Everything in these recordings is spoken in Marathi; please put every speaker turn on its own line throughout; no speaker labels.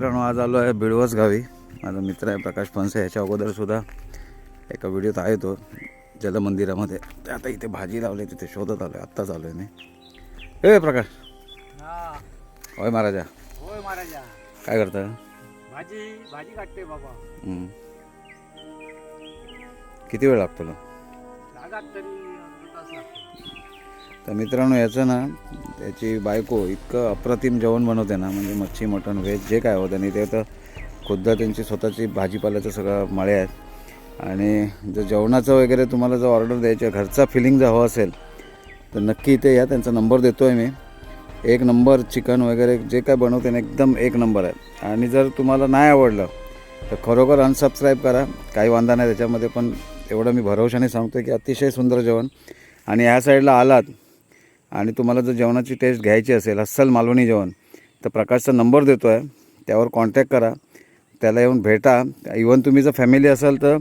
मित्रांनो आज आलो आहे बिळवस गावी. माझा मित्र आहे प्रकाश फणसे याच्या अगोदरसुद्धा एका व्हिडिओत आहे तो जलमंदिरामध्ये. ते आता इथे भाजी लावली तिथे शोधत आलो आहे आत्ताच आलो आहे मी. ए प्रकाश.
हा.
होय महाराजा.
होय महाराजा.
काय करता?
भाजी भाजी काढते बाबा.
किती वेळ लागतो?
लागात तरी
तर मित्रांनो याचं ना त्याची बायको इतकं अप्रतिम जेवण बनवते ना म्हणजे मच्छी मटण व्हेज जे काय होतं आणि ते तर खुद्द त्यांची स्वतःची भाजीपाल्याचं सगळं मळे आहेत. आणि जर जेवणाचं वगैरे तुम्हाला जर ऑर्डर द्यायची आहे, घरचा फिलिंग जर हवं असेल तर नक्की इथे या. त्यांचा नंबर देतो आहे मी. एक नंबर चिकन वगैरे जे काय बनवते ना एकदम एक नंबर आहे. आणि जर तुम्हाला नाही आवडलं तर खरोखर अनसबस्क्राईब करा. काही वांधा नाही त्याच्यामध्ये पण एवढं मी भरवशाने सांगतो की अतिशय सुंदर जेवण. आणि ह्या साईडला आलात आणि तुम्हाला जर जेवणाची टेस्ट घ्यायची असेल अस्सल मालवणी जेवण तर प्रकाशचा नंबर देतो आहे त्यावर कॉन्टॅक्ट करा. त्याला येऊन भेटा. इवन तुम्ही जर फॅमिली असाल तर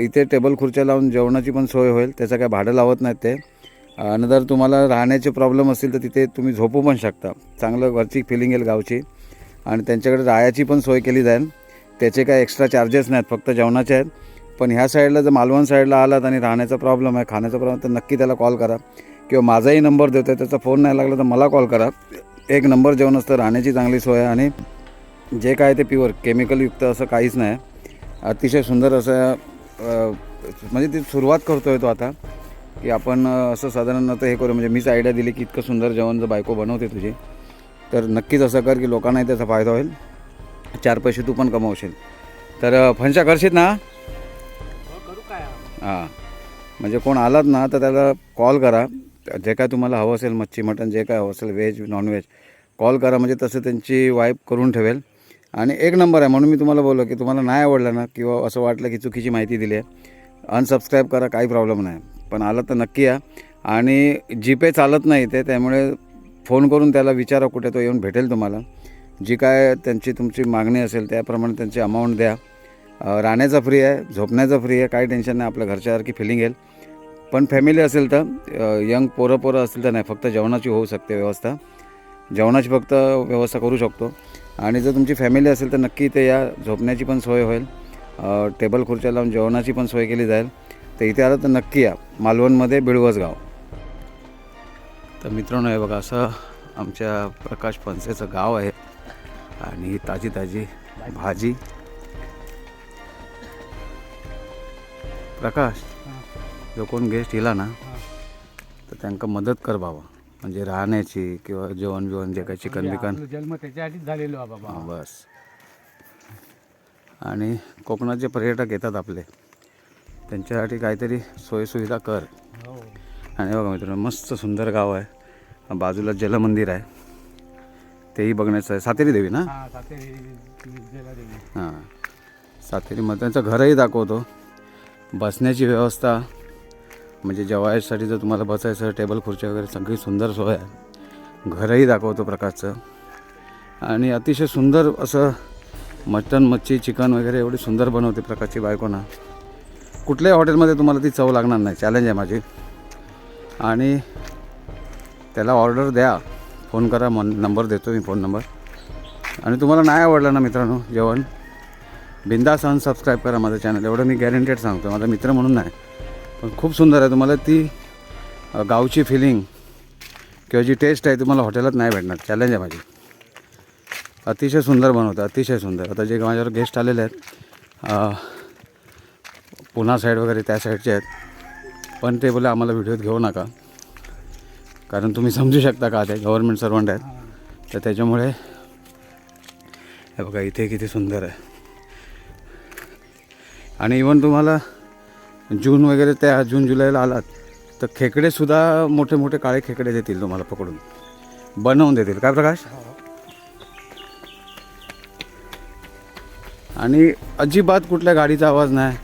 इथे टेबल खुर्च्या लावून जेवणाची पण सोय होईल. त्याचं काय भाडं लावत नाहीत ते. आणि जर तुम्हाला राहण्याचे प्रॉब्लेम असतील तर तिथे तुम्ही झोपू पण शकता. चांगलं वरची फिलिंग येईल गावची. आणि त्यांच्याकडे राहायची पण सोय केली जाईल. त्याचे काय एक्स्ट्रा चार्जेस नाहीत फक्त जेवणाचे आहेत. पण ह्या साईडला जर मालवण साईडला आलात आणि राहण्याचा प्रॉब्लेम आहे खाण्याचा प्रॉब्लेम तर नक्की त्याला कॉल करा. किंवा माझाही नंबर देतो आहे त्याचा फोन नाही लागला तर मला कॉल करा. एक नंबर जेवण असतं राहण्याची चांगली सोय आहे आणि जे काय ते प्युअर केमिकलयुक्त असं काहीच नाही. अतिशय सुंदर असं म्हणजे ती सुरुवात करतो आहे तो आता की आपण असं साधारण हे करू. म्हणजे मीच आयडिया दिली की इतकं सुंदर जेवण जर बायको बनवते तुझी तर नक्कीच असं कर की लोकांनाही त्याचा फायदा होईल. चार पैसे तू पण कमवशील. तर अ, फणशा करशील ना?
हो
हां. म्हणजे कोण आलात ना तर त्याला कॉल करा. जे काय तुम्हाला हवं असेल मच्छी मटण जे काय हवं असेल व्हेज नॉनव्हेज कॉल करा म्हणजे तसं त्यांची वाईप करून ठेवेल. आणि एक नंबर आहे म्हणून मी तुम्हाला बोललो की तुम्हाला नाही आवडलं ना किंवा असं वाटलं की चुकीची माहिती दिली आहे अनसबस्क्राईब करा काही प्रॉब्लेम नाही. पण आलं तर नक्की या. आणि जीपे चालत नाही ते त्यामुळे फोन करून त्याला विचारा कुठे तो येऊन भेटेल तुम्हाला. जी काय त्यांची तुमची मागणी असेल त्याप्रमाणे त्यांची अमाऊंट द्या. राहण्याचा फ्री आहे झोपण्याचा फ्री आहे काही टेन्शन नाही आपल्या घरच्यासारखी फिलिंग येईल. पण फॅमिली असेल तर यंग पोरं पोरं असेल तर नाही फक्त जेवणाची होऊ शकते व्यवस्था. जेवणाची फक्त व्यवस्था करू शकतो. आणि जर तुमची फॅमिली असेल तर नक्की ते या झोपण्याची पण सोय होईल. टेबल खुर्च्या लावून जेवणाची पण सोय केली जाईल. तर इथे आलं तर नक्की या. मालवणमध्ये बिळवस गाव. तर मित्रांनो हे बघा असं आमच्या प्रकाश फणसेचं गाव आहे. आणि ताजी ताजी भाजी. प्रकाश जो कोण गेस्ट येला ना तर त्यांना मदत कर बाबा. म्हणजे राहण्याची किंवा जेवण बिवण जे काही चिकन बिकन.
आपला जन्म त्याच्यासाठीच झालेलो आहे बाबा.
बस. आणि कोकणात जे पर्यटक येतात आपले. त्यांच्यासाठी काहीतरी सोयीसुविधा कर.
हो.
आणि बघा मित्रांनो मस्त सुंदर गाव आहे. बाजूला जलमंदिर आहे. तेही बघण्याचं आहे. सातेरी देवी ना?
हा सातेरी
हां. सातेरीमध्ये त्यांचं घरही दाखवतो. बसण्याची व्यवस्था. म्हणजे जेवायसाठी जर तुम्हाला बसायचं टेबल खुर्ची वगैरे सगळी सुंदर सोय आहे. घरही दाखवतो प्रकारचं आणि अतिशय सुंदर असं मटन मच्छी चिकन वगैरे एवढी सुंदर बनवते प्रकारची बायको ना कुठल्याही हॉटेलमध्ये तुम्हाला ती चव लागणार नाही. चॅलेंज आहे माझी. आणि त्याला ऑर्डर द्या. फोन करा मन नंबर देतो मी फोन नंबर आणि तुम्हाला नाही आवडलं ना मित्रांनो जेवण बिंदास सबस्क्राईब करा माझं चॅनल एवढं मी गॅरंटेड सांगतो माझा मित्र म्हणून नाही. पण खूप सुंदर आहे. तुम्हाला ती गावची फिलिंग किंवा जी टेस्ट आहे तुम्हाला हॉटेलात नाही भेटणार. चॅलेंज आहे माझी. अतिशय सुंदर बनवतं अतिशय सुंदर. आता जे माझ्यावर गेस्ट आलेले आहेत पुन्हा साईड वगैरे त्या साईडचे आहेत. पण ते बोले आम्हाला व्हिडिओत घेऊ नका. कारण तुम्ही समजू शकता का ते? गव्हर्मेंट सर्वंट आहेत. तर त्याच्यामुळे हे बघा इथे किती सुंदर आहे. आणि इवन तुम्हाला जून वगैरे त्या जून जुलैला आलात तर खेकडेसुद्धा मोठे मोठे काळे खेकडे देतील तुम्हाला पकडून. बनवून देतील. काय प्रकाश? आणि अजिबात कुठल्या गाडीचा आवाज नाही.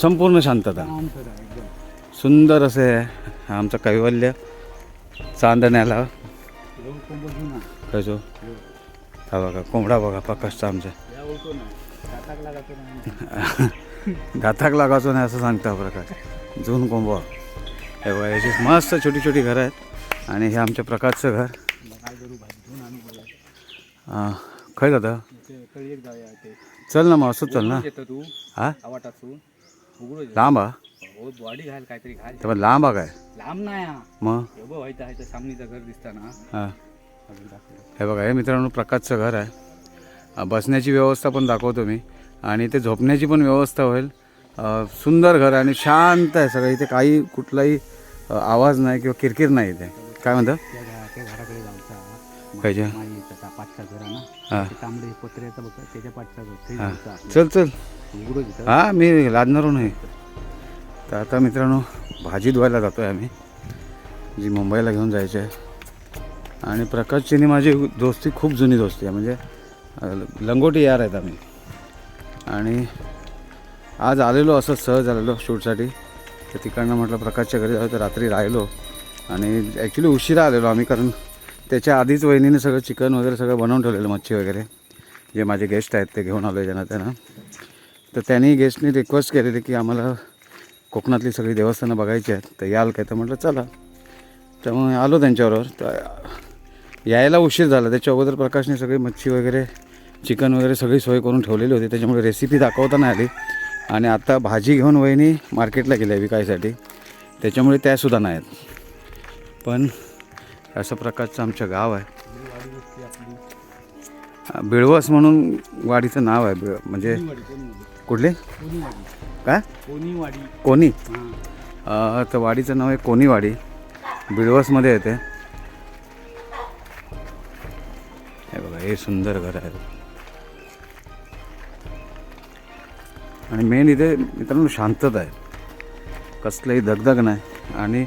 संपूर्ण शांतता.
आमचं
सुंदर असे आहे आमचं कैवल्य चांदण्याला. कसो? हा बघा कोंबडा बघा प्रकाशचा आमच्या
या ओळखतो
घाताक नाही असं सांगता प्रकाश. जून कोंबा हे बघा याची मस्त छोटी छोटी घरं आहेत. आणि हे आमच्या प्रकाशचं घर.
काय करू
खय जाता चल ना मग असंच चल ना.
तू
हा? लांब हा
बॉडी घाल काहीतरी घाल
लांब हा काय?
लांब नाही
मग?
सामनीचं घर दिसताना
हां. हे बघा हे मित्रांनो प्रकाशचं घर आहे. बसण्याची व्यवस्था पण दाखवतो मी. आणि इथे झोपण्याची पण व्यवस्था होईल. सुंदर घर आहे आणि शांत आहे सगळं. इथे काही कुठलाही आवाज नाही किंवा किरकिर नाही इथे. काय म्हणतं?
आहे ते ते.
चल चल. हां मी लादणारो नाही तर आता मित्रांनो भाजी धुवायला जातो आहे आम्ही. जी मुंबईला घेऊन जायची आहे. आणि प्रकाशचीनी माझी दोस्ती खूप जुनी दोस्ती आहे. म्हणजे लंगोटी यार आहेत आम्ही. आणि आज आलेलो असं सहज आलेलो शूटसाठी. तर तिकडनं म्हटलं प्रकाशच्या घरी जाऊ तर रात्री राहिलो. आणि ॲक्च्युली उशिरा आलेलो आम्ही कारण त्याच्या आधीच वहिनीने सगळं चिकन वगैरे सगळं बनवून ठेवलेलं मच्छी वगैरे. जे माझे गेस्ट आहेत ते घेऊन आलो ज्यांना त्यांना. तर त्यांनी गेस्टनी रिक्वेस्ट केलेली की आम्हाला कोकणातली सगळी देवस्थानं बघायची आहेत. तर याल काय तर म्हटलं चला. त्यामुळे आलो त्यांच्याबरोबर. तर यायला उशीर झाला. त्याच्या अगोदर प्रकाशने सगळी मच्छी वगैरे चिकन वगैरे सगळी सोय करून ठेवलेली होती. त्याच्यामुळे रेसिपी दाखवता नाही आली. आणि आता भाजी घेऊन वहिनी मार्केटला गेल्या विकायसाठी. त्याच्यामुळे त्यासुद्धा नाही आहेत पण असं प्रकारचं आमचं गाव आहे. बिळवस म्हणून वाडीचं नाव आहे. बिळ म्हणजे कुठले? काय कोणी. तर वाडीचं नाव आहे कोणीवाडी. बिळवसमध्ये येते. हे बघा हे सुंदर घर आहे. आणि मेन इथे मित्रांनो शांतता आहे. कसलंही दगदग नाही. आणि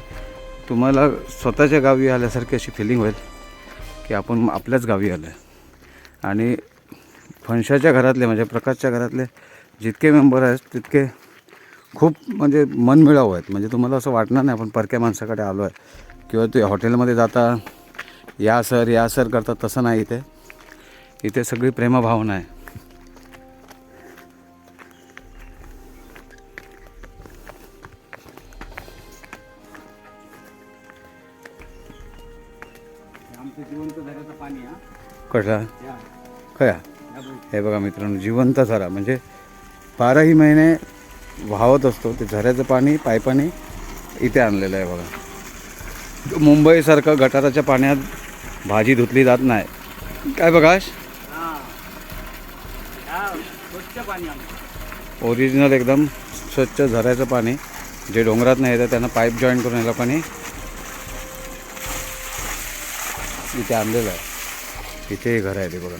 तुम्हाला स्वतःच्या गावी आल्यासारखी अशी फिलिंग होईल की आपण आपल्याच गावी आलो आहे आणि फणशाच्या घरातले म्हणजे प्रकाशच्या घरातले जितके मेंबर आहेत तितके खूप म्हणजे मनमिळावू आहेत. म्हणजे तुम्हाला असं वाटणार नाही आपण परक्या माणसाकडे आलो आहे किंवा ते हॉटेलमध्ये जाता या सर या सर करतात तसं नाही इथे. इथे सगळी प्रेमभावना आहे.
या.
खया. हे बघा मित्रांनो जिवंत झरा. म्हणजे बाराही महिने वाहत असतो. ते झऱ्याचं पाणी पायपाणी इथे आणलेलं आहे बघा. मुंबईसारखं गटाराच्या पाण्यात भाजी धुतली जात नाही. काय बघाश
पाणी
ओरिजिनल एकदम स्वच्छ झऱ्याचं पाणी. जे डोंगरात नाही येतं त्यांना पाईप जॉईन करून या लोकांनी इथे आणलेलं आहे. इथेही घर आहे ते बघा.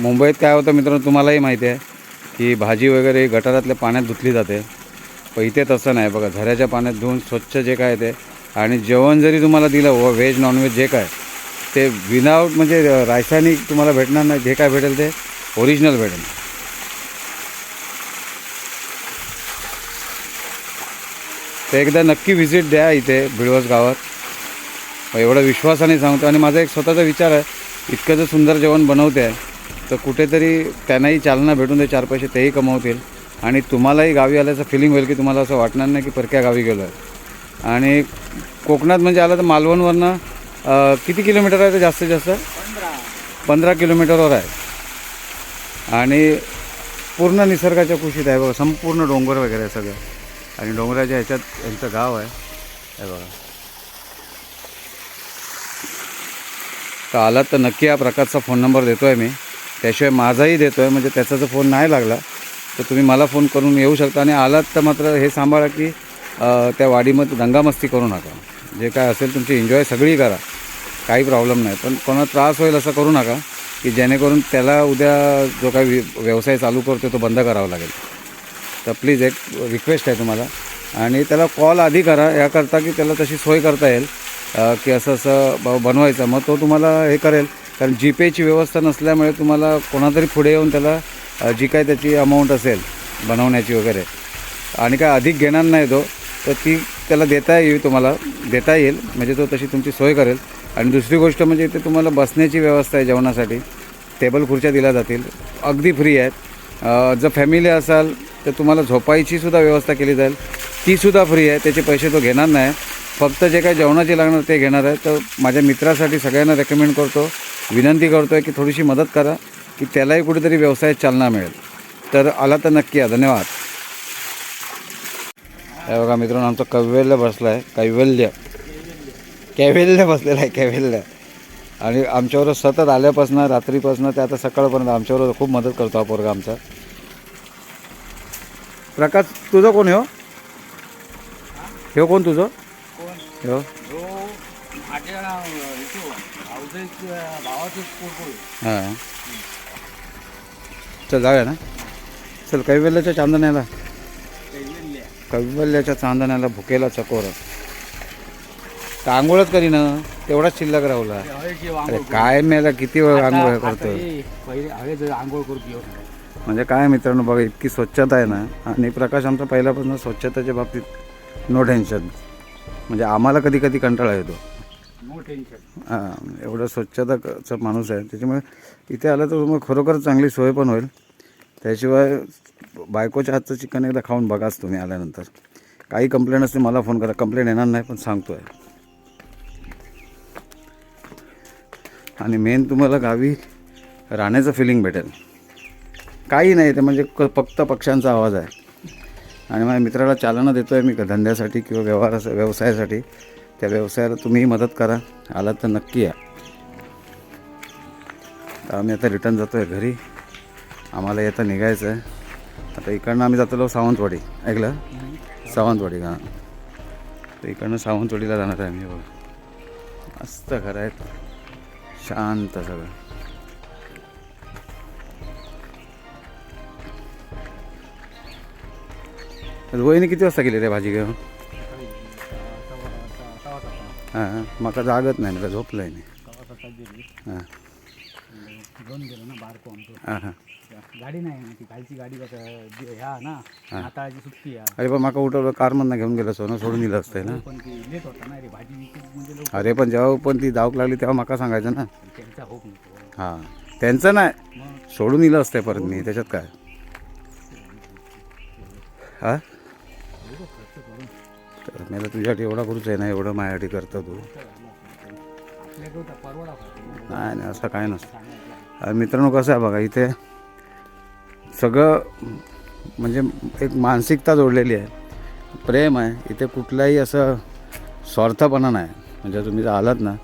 मुंबईत काय होतं मित्रांनो तुम्हालाही माहिती आहे की भाजी वगैरे गटारातल्या पाण्यात धुतली जाते. पण इथे तसं नाही बघा झऱ्याच्या पाण्यात धुवून स्वच्छ जे काय ते आणि जेवण जरी तुम्हाला दिलं व व्हेज नॉनव्हेज जे काय ते विनाऊट म्हणजे रासायनिक तुम्हाला भेटणार नाही जे काय भेटेल ते ओरिजिनल भेटेल. ते एकदा नक्की व्हिजिट द्या इथे बिळवस गावात. एवढा विश्वासाने सांगतो आणि माझा एक स्वतःचा विचार आहे इतकं जर सुंदर जेवण बनवते आहे तर कुठेतरी त्यांनाही चालना भेटून ते चार पैसे तेही कमवतील. आणि तुम्हालाही गावी आल्याचं फिलिंग होईल की तुम्हाला असं वाटणार नाही की परक्या गावी गेलो आहे आणि कोकणात म्हणजे आलं तर मालवणवरनं किती किलोमीटर आहे ते जास्तीत जास्त?
पंधरा
किलोमीटरवर आहे. आणि पूर्ण निसर्गाच्या कुशीत आहे बघा संपूर्ण डोंगर वगैरे आहे सगळं. आणि डोंगराच्या ह्याच्यात यांचं गाव आहे. हे बघा. तर आलात तर नक्की या प्रकारचा फोन नंबर देतो आहे मी. त्याशिवाय माझाही देतो आहे म्हणजे त्याचा जर फोन नाही लागला तर तुम्ही मला फोन करून येऊ शकता. आणि आलात तर मात्र हे सांभाळा की त्या वाडीमध्ये दंगामस्ती करू नका. जे काय असेल तुमची एन्जॉय सगळी करा. काही प्रॉब्लेम नाही. पण कोणाला त्रास होईल असं करू नका की जेणेकरून त्याला उद्या जो काही व्य- व्यवसाय चालू करतो तो बंद करावा लागेल. तर प्लीज एक रिक्वेस्ट आहे तुम्हाला. आणि त्याला कॉल आधी करा याकरता की त्याला तशी सोय करता येईल की असं असं ब बनवायचं. मग तो तुम्हाला हे करेल. कारण जीपेची व्यवस्था नसल्यामुळे तुम्हाला कोणातरी पुढे येऊन त्याला जी काय त्याची अमाऊंट असेल बनवण्याची वगैरे. आणि काय अधिक घेणार नाही तो तर ती त्याला देता येईल तुम्हाला. देता येईल म्हणजे तो तशी तुमची सोय करेल. आणि दुसरी गोष्ट म्हणजे इथे तुम्हाला बसण्याची व्यवस्था आहे जेवणासाठी. टेबल खुर्च्या दिल्या जातील. अगदी फ्री आहेत. जर फॅमिली असाल तर तुम्हाला झोपायची सुद्धा व्यवस्था केली जाईल. तीसुद्धा फ्री आहे त्याचे पैसे तो घेणार नाही. फक्त जे काही जेवणाची लागणार ते घेणार आहे. तर माझ्या मित्रासाठी सगळ्यांना रेकमेंड करतो विनंती करतो आहे की थोडीशी मदत करा की त्यालाही कुठेतरी व्यवसायात चालना मिळेल. तर आला तर नक्की या. धन्यवाद. हे बघा मित्रांनो आमचं कैवल्य बसलं आहे कैवल्य. कैवल्य बसलेलं आहे कैवल्य. आणि आमच्यावर सतत आल्यापासून रात्रीपासून ते आता सकाळपर्यंत आमच्यावर खूप मदत करतो हा पोरगा आमचा. प्रकाश तुझं कोण हो? हे कोण तुझं?
कोण?
हो.
पोरपोळ
हां. चल जाऊया ना. चल कैवल्याच्या चांदण्याला. कैवल्याच्या चांदण्याला भुकेला चकोर. तर आंघोळच करी ना तेवढाच शिल्लक राहुला अरे काय मेला किती वेळ आंघोळ
जर आंघोळ करू
म्हणजे काय मित्रांनो बघा इतकी स्वच्छता आहे ना आणि प्रकाश आमचा पहिल्यापासून स्वच्छतेच्या बाबतीत नो टेन्शन म्हणजे आम्हाला कधी कधी कंटाळा येतो.
नो टेन्शन
हां एवढं स्वच्छताचा माणूस आहे. त्याच्यामुळे इथे आलं तर मग खरोखर चांगली सोय पण होईल. त्याशिवाय बायकोच्या हातचं चिकन एकदा खाऊन बघाच तुम्ही आल्यानंतर. काही कंप्लेंट असते मला फोन करा. कंप्लेंट येणार नाही पण सांगतो आहे आणि मेन तुम्हाला गावी राहण्याचं फिलिंग भेटेल. काही नाही ते म्हणजे क फक्त पक्ष्यांचा आवाज आहे. आणि माझ्या मित्राला चालना देतो आहे मी क- धंद्यासाठी किंवा व्यवहारा व्यवसायासाठी. त्या व्यवसायाला तुम्हीही मदत करा आला तर नक्की या. तर आम्ही आता रिटर्न जातो आहे घरी. आम्हाला येतं निघायचं आहे. आता इकडनं आम्ही जातो सावंतवाडी. ऐकलं? सावंतवाडी का तर इकडनं सावंतवाडीला जाणार आहे आम्ही बघा. मस्त घर आहेत. शांत सगळं. वहिनी किती वाजता गेली रे भाजी घेऊन? हां मला जागत नाही मला झोपलंय नाही. हां.
घेऊन गेलो ना बारको आमचं
हां.
गाडी नाही ना ती खालची गाडी कसं ह्या ना नाताळाची सुट्टी आहे
अरे पण माका उठवलं कारमधनं घेऊन गेलं सोनं सोडून दिलं असतंय ना.
पण ती लेट होता ना रे भाजी म्हणजे
अरे पण जेव्हा पण ती धावक लागली तेव्हा माका सांगायचं ना.
त्यांचा होप नको
हां. त्यांचं नाही. सोडून दिलं असतंय परत मी. त्याच्यात काय? हां? तर मला तुझ्यासाठी एवढा करूच आहे ना एवढं माझ्यासाठी करतो तू. नाही नाही असं काय नसतं. मित्रांनो कसं आहे बघा इथे सगळं म्हणजे एक मानसिकता जोडलेली आहे. प्रेम आहे इथे कुठलाही असं स्वार्थपणा नाही. म्हणजे तुम्ही जर आलात ना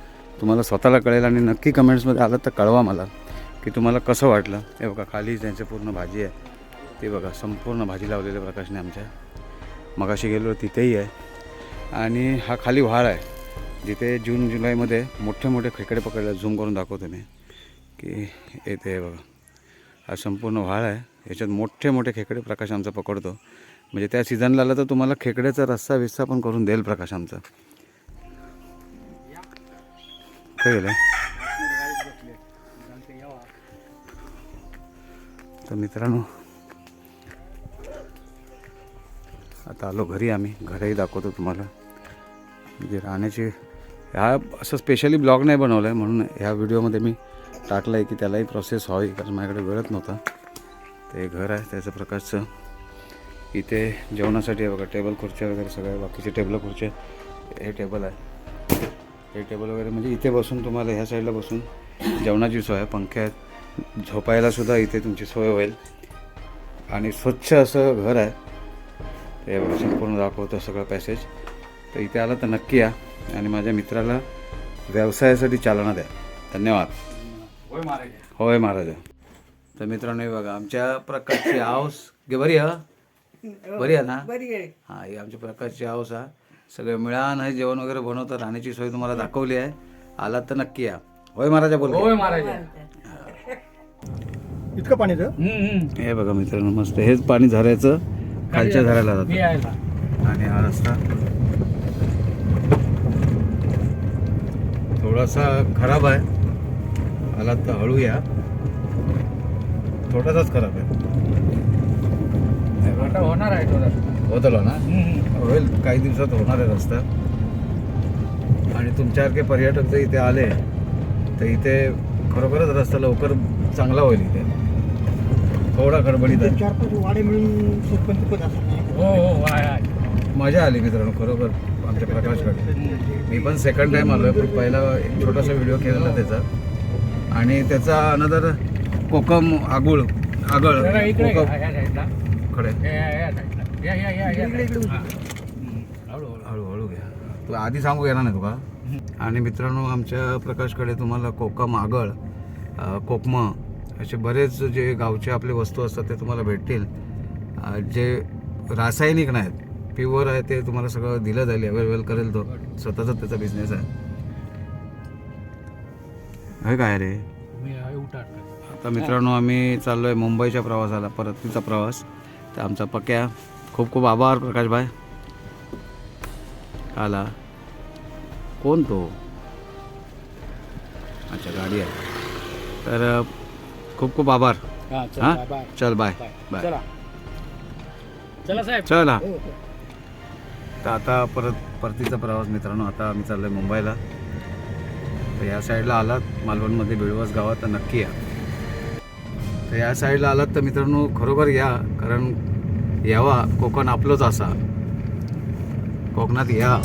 तुम्हाला स्वतःला कळेल आणि नक्की कमेंट्समध्ये आलात तर कळवा मला की तुम्हाला कसं वाटलं. हे बघा खाली त्यांची पूर्ण भाजी आहे ते बघा संपूर्ण भाजी लावलेली प्रकाशने आमच्या मगाशी गेलो तिथेही आहे. आणि हा खाली व्हाळ आहे. जिथे जून जुलैमध्ये मोठे मोठे खेकडे पकडले. झूम करून दाखवतो मी. की येते हे बघा. हा संपूर्ण व्हाळ आहे. याच्यात मोठे मोठे खेकडे प्रकाश आमचा पकडतो. म्हणजे त्या सीझनला आलं तर तुम्हाला खेकड्याचा रस्सा विस्सा पण करून देईल प्रकाश आमचा काय गेलं तर मित्रांनो आता आलो घरी आम्ही. घरही दाखवतो तुम्हाला. म्हणजे राहण्याची ह्या असं स्पेशली ब्लॉग नाही बनवलं आहे म्हणून ह्या व्हिडिओमध्ये मी टाकलं आहे की त्यालाही प्रोसेस व्हावी कारण माझ्याकडे वेळच नव्हता. ते घर आहे त्याचं प्रकारचं इथे जेवणासाठी आहे बघा टेबल खुर्च्या वगैरे सगळ्या बाकीचे टेबल खुर्च्या हे टेबल आहे. हे टेबल वगैरे म्हणजे इथे बसून तुम्हाला ह्या साईडला बसून जेवणाची सोय आहे. पंखे आहेत. झोपायलासुद्धा इथे तुमची सोय होईल. आणि स्वच्छ असं घर आहे. ते बघा संपूर्ण दाखवतं सगळं पॅसेज तर इथे आलं तर नक्की या आणि माझ्या मित्राला व्यवसायासाठी चालना द्या. धन्यवाद.
होय महाराज.
होय महाराज. तर मित्रांनो हे बघा आमच्या प्रकारची हाऊस गे बरी हा? बरी आहे ना?
बरी आहे.
हां ही आमच्या प्रकारची हाऊस हा सगळं मिळान आहे जेवण वगैरे बनवतं राहण्याची सोय तुम्हाला दाखवली आहे. आलात तर नक्की या. होय महाराजा बोल
होय महाराज.
इतकं पाणी
हे बघा मित्रांनो मस्त. हेच पाणी झरायचं खालच्या झरायला जातं आणि हा रस्ता. थोडासा खराब आहे. आलात तर हळू या थोडासाच खराब आहे.
होणार आहे तो रस्ता.
होतलो ना?
हम्म.
होईल. काही दिवसात होणार आहे रस्ता. आणि तुमच्यासारखे पर्यटक जर इथे आले तर इथे खरोखरच रस्ता लवकर चांगला होईल इथे. थोडा गडबडीत आहे.
चार पाच वाडे मिळून सरपंच पद
हो हो.
मजा आली मित्रांनो खरोखर आमच्या प्रकाशकडे. मी पण सेकंड टाइम आलो आहे पहिला एक छोटासा व्हिडिओ केलेला त्याचा. आणि त्याचा अनदर कोकम आगुळ आगळ. कोकम. खडे.
हळूहळू
घ्या. तू आधी सांगू येणार नाही तुका. आणि मित्रांनो आमच्या प्रकाशकडे तुम्हाला कोकम आगळ कोकम असे बरेच जे गावचे आपले वस्तू असतात ते तुम्हाला भेटतील. जे रासायनिक नाहीत प्युअर आहे ते तुम्हाला सगळं दिलं जाईल अवेलेबल करेल तो. स्वतःचा त्याचा बिझनेस आहे. हे काय रे? आता मित्रांनो आम्ही चाललो आहे मुंबईच्या प्रवासाला परतीचा प्रवास. तर आमचा पक्या खूप खूप आभार प्रकाशभाई आला. कोण तो? अच्छा गाडी आहे. तर खूप खूप आभार.
हा चल
हां?
बाय बाय
चल बाय.
बाय.
बाय.
चला. चला साहेब.
चल. हा
हो, हो.
तर आता परत परतीचा प्रवास मित्रांनो आता आम्ही चाललो आहे मुंबईला. तर या साईडला आलात मालवणमध्ये बिळवस गावात तर नक्की या. तर या साईडला आलात तर मित्रांनो खरोखर या कारण यावा कोकण आपलंच असा. कोकणात या.